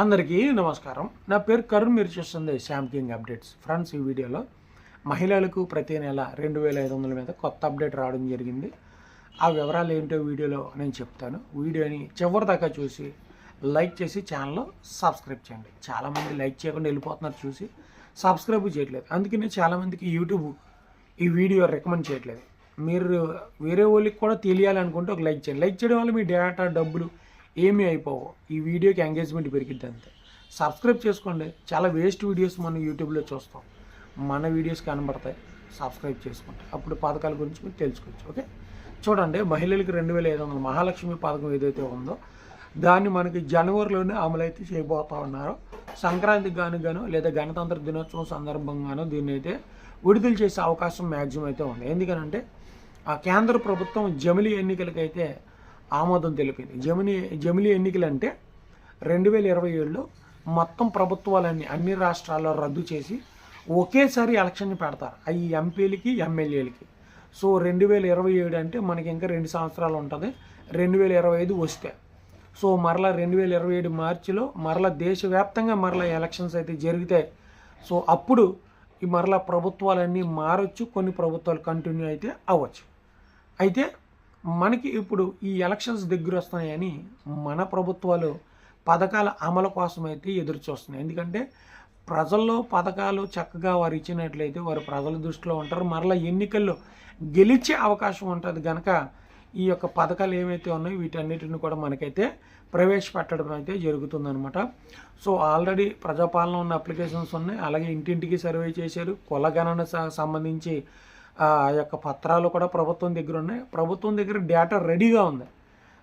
అందరికీ నమస్కారం. నా పేరు కరుణ్ మీరు చూస్తుంది శామ్ కింగ్ అప్డేట్స్ ఫ్రెండ్స్ ఈ వీడియోలో మహిళలకు ప్రతి నెల రెండు వేల ఐదు వందల మీద కొత్త అప్డేట్ రావడం జరిగింది. ఆ వివరాలు ఏంటో వీడియోలో నేను చెప్తాను. వీడియోని చివరి దాకా చూసి లైక్ చేసి ఛానల్లో సబ్స్క్రైబ్ చేయండి. చాలామంది లైక్ చేయకుండా వెళ్ళిపోతున్నారు చూసి సబ్స్క్రైబ్ చేయట్లేదు. అందుకనే చాలామందికి యూట్యూబ్ ఈ వీడియో రికమెండ్ చేయట్లేదు. మీరు వేరే వాళ్ళకి కూడా తెలియాలనుకుంటే ఒక లైక్ చేయండి. లైక్ చేయడం వల్ల మీ డేటా డబ్బులు ఏమీ అయిపోవు. ఈ వీడియోకి ఎంగేజ్మెంట్ పెరిగిద్ది అంతే. సబ్స్క్రైబ్ చేసుకోండి. చాలా వేస్ట్ వీడియోస్ మనం యూట్యూబ్లో చూస్తాం. మన వీడియోస్ కనబడతాయి. సబ్స్క్రైబ్ చేసుకోండి. అప్పుడు పథకాల గురించి మీరు తెలుసుకోవచ్చు. ఓకే చూడండి మహిళలకు రెండు వేల ఐదు వందల మహాలక్ష్మి పథకం ఏదైతే ఉందో దాన్ని మనకి జనవరిలోనే అమలైతే చేయబోతా ఉన్నారు. సంక్రాంతికి గాను గాను లేదా గణతంత్ర దినోత్సవం సందర్భంగాను దీన్ని అయితే విడుదల చేసే అవకాశం మ్యాక్సిమం అయితే ఉంది. ఎందుకనంటే ఆ కేంద్ర ప్రభుత్వం జమిలీ ఎన్నికలకైతే ఆమోదం తెలిపింది. జమిని జమిలీ ఎన్నికలు అంటే రెండు వేల ఇరవై ఏడులో మొత్తం ప్రభుత్వాలన్నీ అన్ని రాష్ట్రాల్లో రద్దు చేసి ఒకేసారి ఎలక్షన్ పెడతారు. అవి ఎంపీలకి ఎమ్మెల్యేలకి. సో రెండు వేల ఇరవై ఏడు అంటే మనకి ఇంకా రెండు సంవత్సరాలు ఉంటుంది. రెండు వేల ఇరవై ఐదు వస్తే. సో మరలా రెండు వేల ఇరవై ఏడు మార్చిలో మరలా దేశవ్యాప్తంగా మరలా ఎలక్షన్స్ అయితే జరుగుతాయి. సో అప్పుడు ఈ మరలా ప్రభుత్వాలన్నీ మారొచ్చు కొన్ని ప్రభుత్వాలు కంటిన్యూ అయితే అవ్వచ్చు. అయితే మనకి ఇప్పుడు ఈ ఎలక్షన్స్ దగ్గర వస్తున్నాయని మన ప్రభుత్వాలు పథకాల అమలు కోసం అయితే ఎదురు చూస్తున్నాయి ఎందుకంటే ప్రజల్లో పథకాలు చక్కగా వారు ఇచ్చినట్లయితే వారు ప్రజల దృష్టిలో ఉంటారు. మరలా ఎన్నికల్లో గెలిచే అవకాశం ఉంటుంది కనుక ఈ యొక్క పథకాలు ఏవైతే ఉన్నాయో వీటన్నిటిని కూడా మనకైతే ప్రవేశపెట్టడం అయితే జరుగుతుందనమాట సో ఆల్రెడీ ప్రజాపాలన ఉన్న అప్లికేషన్స్ ఉన్నాయి. అలాగే ఇంటింటికి సర్వే చేశారు. కులగణన స- సంబంధించి ఆ యొక్క పత్రాలు కూడా ప్రభుత్వం దగ్గర ఉన్నాయి. ప్రభుత్వం దగ్గర డేటా రెడీగా ఉంది.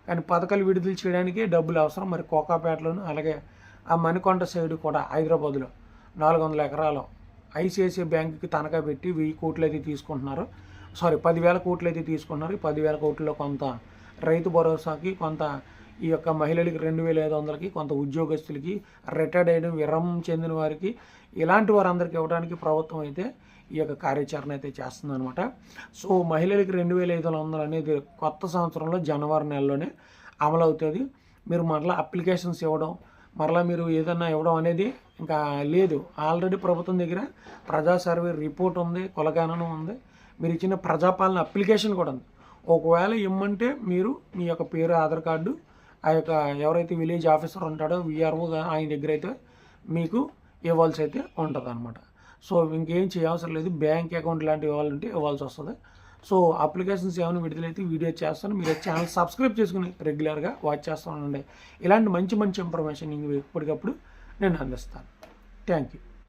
కానీ పథకాలు విడుదల చేయడానికి డబ్బులు అవసరం. మరి కోకాపేటలోను అలాగే ఆ మణికొండ సైడ్ కూడా హైదరాబాద్లో నాలుగు వందల ఎకరాలు ఐసిఐసిఐ బ్యాంకుకి తనఖా పెట్టి వెయ్యి కోట్లు అయితే తీసుకుంటున్నారు. సారీ పదివేల కోట్లు అయితే తీసుకుంటున్నారు. ఈ పదివేల కోట్లలో కొంత రైతు భరోసాకి కొంత ఈ యొక్క మహిళలకి రెండు వేల ఐదు వందలకి కొంత ఉద్యోగస్తులకి రిటైర్డ్ అయిన విరమం చెందిన వారికి ఇలాంటి వారందరికీ ఇవ్వడానికి ప్రభుత్వం అయితే ఈ యొక్క కార్యాచరణ అయితే చేస్తుందనమాట సో మహిళలకి రెండు వేల ఐదు వందలు అనేది కొత్త సంవత్సరంలో జనవరి నెలలోనే అమలు అవుతుంది. మీరు మరలా అప్లికేషన్స్ ఇవ్వడం మరలా మీరు ఏదన్నా ఇవ్వడం అనేది ఇంకా లేదు. ఆల్రెడీ ప్రభుత్వం దగ్గర ప్రజా సర్వే రిపోర్ట్ ఉంది కులగణనం ఉంది. మీరు ఇచ్చిన ప్రజాపాలన అప్లికేషన్ కూడా ఉంది. ఒకవేళ ఇమ్మంటే మీరు మీ యొక్క పేరు ఆధార్ కార్డు ఆ యొక్క ఎవరైతే విలేజ్ ఆఫీసర్ ఉంటాడో విఆర్ఓ ఆయన దగ్గర అయితే మీకు ఇవ్వాల్సి అయితే ఉంటుంది అనమాట సో ఇంకేం చేయవసరం లేదు. బ్యాంక్ అకౌంట్ లాంటివి ఇవ్వాలంటే ఇవ్వాల్సి వస్తుంది. సో అప్లికేషన్స్ ఏమైనా విడుదలైతే వీడియో చేస్తాను. మీరు ఛానల్ సబ్స్క్రైబ్ చేసుకుని రెగ్యులర్గా వాచ్ చేస్తూ ఉండండి. ఇలాంటి మంచి మంచి ఇన్ఫర్మేషన్ ఇంక ఎప్పటికప్పుడు నేను అందిస్తాను. Thank you